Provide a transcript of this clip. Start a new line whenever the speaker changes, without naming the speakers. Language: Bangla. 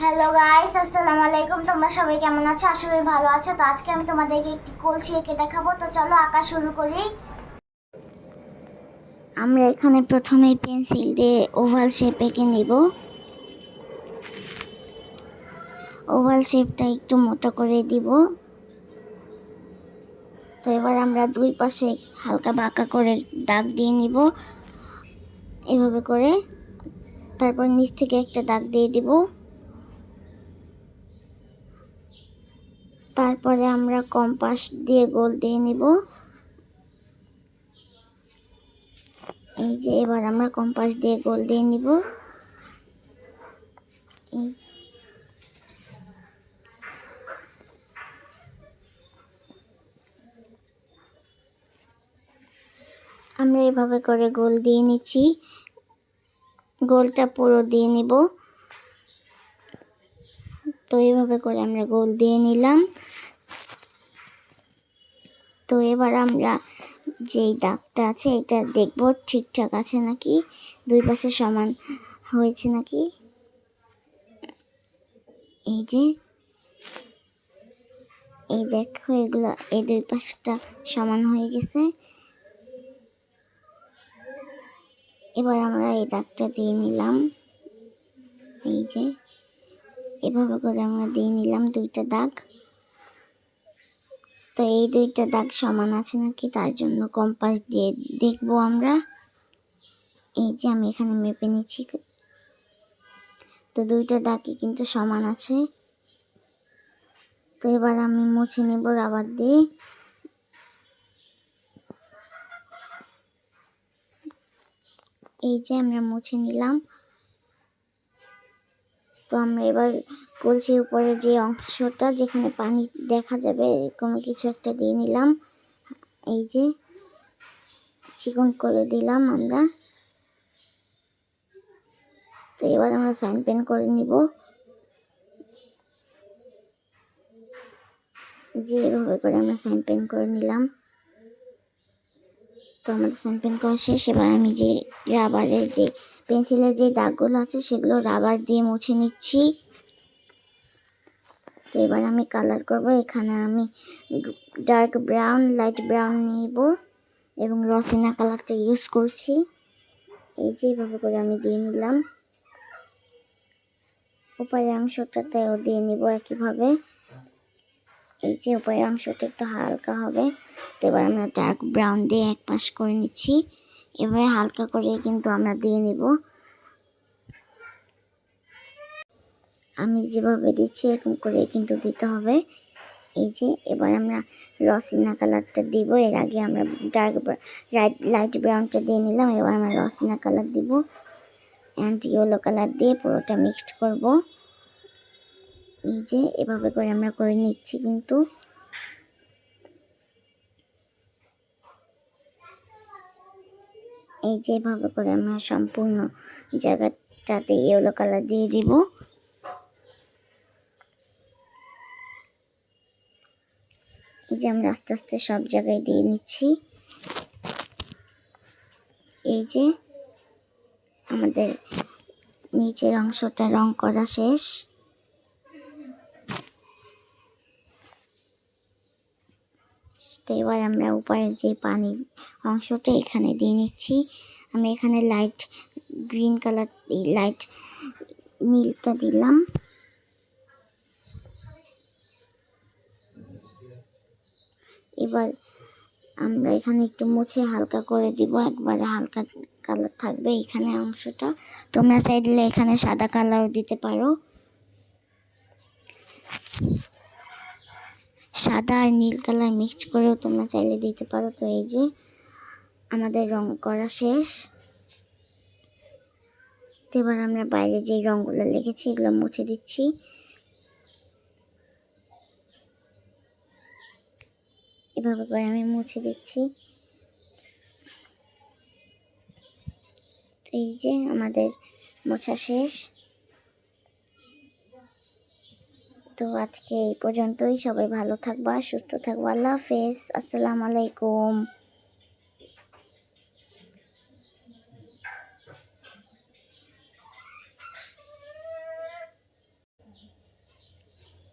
হ্যালো গাইস আসসালামু আলাইকুম। তোমরা সবাই কেমন আছো? আশা করি ভালো আছো। তো আজকে আমি তোমাদেরকে একটি কলসি এঁকে দেখাবো। তো চলো, আঁকা শুরু করি। আমরা এখানে প্রথমে পেন্সিল দিয়ে ওভাল শেপ এঁকে নিব। ওভাল শেপটা একটু মোটা করে দিব। তো এবার আমরা দুই পাশে হালকা বাঁকা করে দাগ দিয়ে নিব। এভাবে করে তারপর নিচ থেকে একটা দাগ দিয়ে দিব। তারপরে আমরা কম্পাস দিয়ে গোল দিয়ে নিব। এই যে এবার আমরা কম্পাস দিয়ে গোল দিয়ে নিব। আমরা এভাবে করে গোল দিয়ে নিচ্ছি। গোলটা পুরো দিয়ে নিব। তো এইভাবে করে আমরা গোল দিয়ে নিলাম। তো এবার আমরা যেই দাগটা আছে এটা দেখব, ঠিকঠাক আছে নাকি? দুই পাশে সমান হয়েছে নাকি? এই যে, এই দেখো, এগুলো, এই দুই পাশটা সমান হয়ে গেছে। এবার আমরা এই দাগটা দিয়ে নিলাম। এই যে এভাবে করে আমরা দিয়ে নিলাম দুইটা দাগ। তো এই দুইটা দাগ সমান আছে নাকি তার জন্য কম্পাস দিয়ে দেখব আমরা। এই যে আমি এখানে মেপে নিচ্ছি। তো দুইটা দাগই কিন্তু সমান আছে। তো এবার আমি মুছে নেব রাবার দিয়ে। এই যে আমরা মুছে নিলাম। তো আমরা এবার কলসির উপরে যে অংশটা যেখানে পানি দেখা যাবে, এরকম কিছু একটা দিয়ে নিলাম। এই যে চিকন করে দিলাম আমরা। তো এবার আমরা সাইন পেন করে নিব। যে এভাবে করে আমরা সাইন পেন করে নিলাম। তো আমাদের পেন করা শেষ, এবার আমি যে রাবারের যে পেন্সিলের যে দাগগুলো আছে, সেগুলো রাবার দিয়ে মুছে নিচ্ছি। তো এবার আমি কালার করব, এখানে আমি ডার্ক ব্রাউন লাইট ব্রাউন নিব এবং রসিনা কালারটা ইউজ করছি। এই যে এইভাবে করে আমি দিয়ে নিলাম। উপরের অংশটাতেও দিয়ে নিব একইভাবে। এই যে উপরের অংশটা একটু হালকা হবে, তো এবার আমরা ডার্ক ব্রাউন দিয়ে এক পাশ করে নিচ্ছি। এবারে হালকা করে কিন্তু আমরা দিয়ে নিব। আমি যেভাবে দিচ্ছি এরকম করে কিন্তু দিতে হবে। এই যে, এবার আমরা রসিনা কালারটা দিব। এর আগে আমরা ডার্ক লাইট ব্রাউনটা দিয়ে নিলাম। এবার আমরা রসিনা কালার দিব। অ্যান্ড ইয়েলো কালার দিয়ে পুরোটা মিক্সড করব। এই যে এভাবে করে আমরা করে নিচ্ছি কিন্তু। এই যে এভাবে করে আমরা সম্পূর্ণ জায়গাটাতে ইয়েলো কালার দিয়ে দিব। এই যে আমরা আস্তে আস্তে সব জায়গায় দিয়ে নিচ্ছি। এই যে আমাদের নিচের অংশটা রং করা শেষ। তো এবার আমরা উপরের যে পানির অংশটা এখানে দিয়ে নিচ্ছি। আমি এখানে লাইট গ্রিন কালার লাইট নীলটা দিলাম। এবার আমরা এখানে একটু মুছে হালকা করে দিব, একবারে হালকা কালার থাকবে এখানে অংশটা। তোমরা চাইলে এখানে সাদা কালারও দিতে পারো। সাদা আর নীল কালার মিক্সড করেও তোমরা চাইলে দিতে পারো। তো এই যে আমাদের রং করা শেষ। এবার আমরা বাইরে যে রঙগুলো লেগেছি এগুলো মুছে দিচ্ছি। এভাবে করে আমি মুছে দিচ্ছি। এই যে আমাদের মোছা শেষ। তো আজকে এই পর্যন্তই। সবাই ভালো থাকবা সুস্থ থাকবা। আল্লাহ হাফেজ। আসসালামু আলাইকুম।